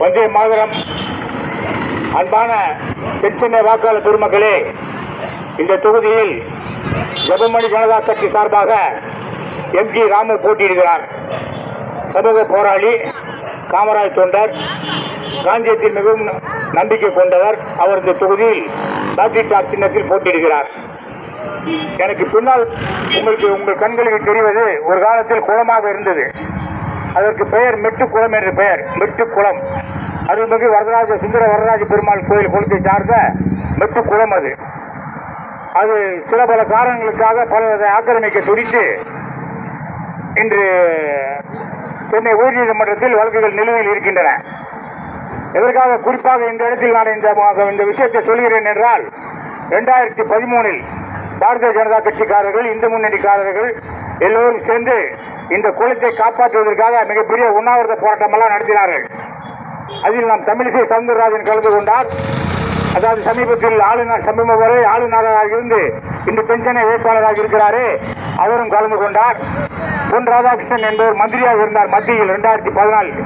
வந்தே மாதரம். அன்பான தென்சென்னை வாக்காளர் பெருமக்களே இந்த தொகுதியில் ஜெபமணி ஜனதா கட்சி சார்பாக எம் ஜி ராமு போட்டியிடுகிறார். சமூக போராளி காமராஜ் தொண்டர் காந்தியத்தில் மிகவும் நம்பிக்கை கொண்டவர் அவர் இந்த தொகுதியில் லாட்டரி டாப் சின்னத்தில் போட்டியிடுகிறார். எனக்கு பின்னால் உங்களுக்கு உங்கள் கண்களுக்கு தெரிவது ஒரு காலத்தில் குளமாக இருந்தது. அதற்கு பெயர் மெட்டுக்குளம் என்று பெயர் மெட்டுக்குளம். அருள்மிகு வரதராஜ சுந்தர வரதராஜ பெருமாள் கோயில் குளத்தை சார்ந்த மெட்டுக்குளம் அது. அது சில பல காரணங்களுக்காக பல ஆக்கிரமிக்க துடித்து இன்று சென்னை உயர்நீதிமன்றத்தில் வழக்குகள் நிலுவையில் இருக்கின்றன. எதற்காக? குறிப்பாக இந்த இடத்தில் நான் இந்த இந்த விஷயத்தை சொல்கிறேன் என்றால் ரெண்டாயிரத்தி பதிமூணில் பாரதிய ஜனதா கட்சிக்காரர்கள் இந்து முன்னணிக்காரர்கள் எல்லோரும் சேர்ந்து இந்த குளத்தை காப்பாற்றுவதற்காக மிகப்பெரிய உண்ணாவிரத போராட்டமெல்லாம் நடத்தினார்கள். அதில் நாம் தமிழிசை சவுந்தரராஜன் கலந்து கொண்டார். அதாவது சமீபத்தில் ஆளுநர் சமீபம் வரை ஆளுநராக இருந்து இன்று பெஞ்சனை வேட்பாளராக இருக்கிறாரே அவரும் கலந்து கொண்டார். பொன் ராதாகிருஷ்ணன் என்பவர் மந்திரியாக இருந்தார் மத்தியில் இரண்டாயிரத்தி பதினாலில்.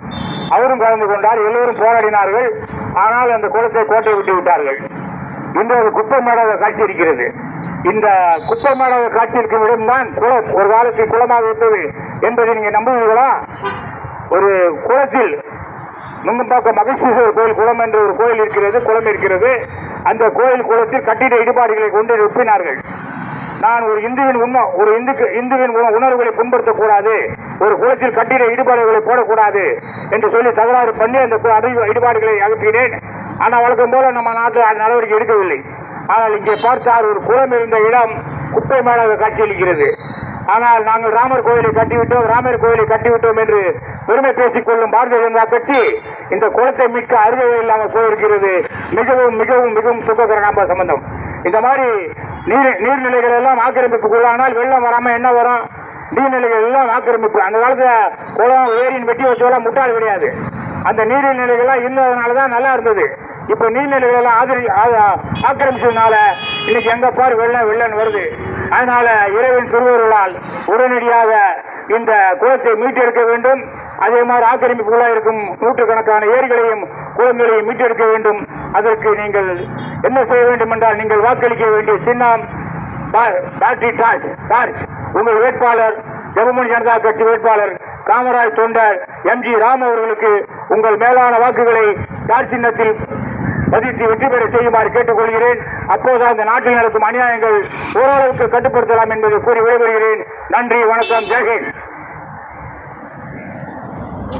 அவரும் கலந்து கொண்டார் எல்லோரும் போராடினார்கள் ஆனால் அந்த குளத்தை கோட்டை விட்டு விட்டார்கள். இன்று அது குப்பை மேடாக காட்சி இருக்கிறது. இந்த குப்பை மேடாக காட்சி இருக்கும் இடம்தான் குளம் ஒரு காலத்தில் குளமாக இருந்தது என்பதை நீங்கள் நம்புவீர்களா? ஒரு குளத்தில் நுங்கம்பாக்கம் மகேஸ்வரர் கோயில் குளம் என்ற ஒரு கோயில் இருக்கிறது குளம் இருக்கிறது. அந்த கோயில் குளத்தில் கட்டிட இடுபாடுகளை கொண்டு ஒப்பினார்கள் நான் ஒரு இந்துவின் உண்மை ஒரு இந்துக்கு இந்துவின் உணர்வுகளை புண்படுத்தக்கூடாது. ஒரு குளத்தில் கட்டிட இடுபாடுகளை போடக்கூடாது என்று சொல்லி தகராறு பண்ணி அந்த அறிவு அடி- அகற்றினேன். ஆனால் வழக்கம் போல நம்ம நாட்டில் அந்த நடவடிக்கை எடுக்கவில்லை. ஆனால் இங்கே பார்த்தால் ஒரு குளம் இருந்த இடம் குப்பை மேலாக காட்சியளிக்கிறது. ஆனால் நாங்கள் ராமர் கோயிலை கட்டிவிட்டோம் ராமர் கோயிலை கட்டிவிட்டோம் என்று பெருமை பேசிக் கொள்ளும் பாரதிய ஜனதா கட்சி இந்த குளத்தை மிக்க அருகே இல்லாமல் போயிருக்கிறது. மிகவும் மிகவும் மிகவும் சுககரமான சம்பந்தம். இந்த மாதிரி நீர் நீர்நிலைகள் எல்லாம் ஆக்கிரமிப்புக்குள்ளானால் வெள்ளம் வராமல் என்ன வரும்? நீர்நிலைகள் எல்லாம் ஆக்கிரமிப்பு. அந்த காலத்தில் குளம் ஏரியின் வெட்டி வச்சோலாம் முட்டாள் கிடையாது. அந்த நீர்நிலைகள்லாம் இருந்ததுனால தான் நல்லா இருந்தது. இப்போ நீர்நிலைகள் எல்லாம் ஆதரி ஆ- ஆக்கிரமிச்சதுனால இன்னைக்கு எங்க பார் வெள்ளம் வெள்ளம் வருது. அதனால இறைவன் திருவருளால் உடனடியாக இந்த குளத்தை மீட்டெடுக்க வேண்டும். அதே மாதிரி ஆக்கிரமிப்புகளாக இருக்கும். நூற்றுக்கணக்கான ஏரிகளையும் குளங்களையும் மீட்டெடுக்க வேண்டும். அதற்கு நீங்கள் என்ன செய்ய வேண்டும் என்றால் நீங்கள் வாக்களிக்க வேண்டிய சின்னம் பா- பேட்டரி டார்ச் டார்ச் உங்கள் வேட்பாளர் ஜெகமணி ஜனதா கட்சி வேட்பாளர் காமராஜ் தொண்டர் எம். ஜி. ராம் அவர்களுக்கு உங்கள் மேலான வாக்குகளை டார்ச் சின்னத்தில் பதித்து வெற்றி பெற செய்யுமாறு கேட்டுக்கொள்கிறேன். அப்போது அந்த நாட்டில் நடக்கும் அநியாயங்கள் ஓரளவுக்கு கட்டுப்படுத்தலாம் என்பதை கூறி விடைபெறுகிறேன். நன்றி வணக்கம் ஜெய்ஹிந்த்.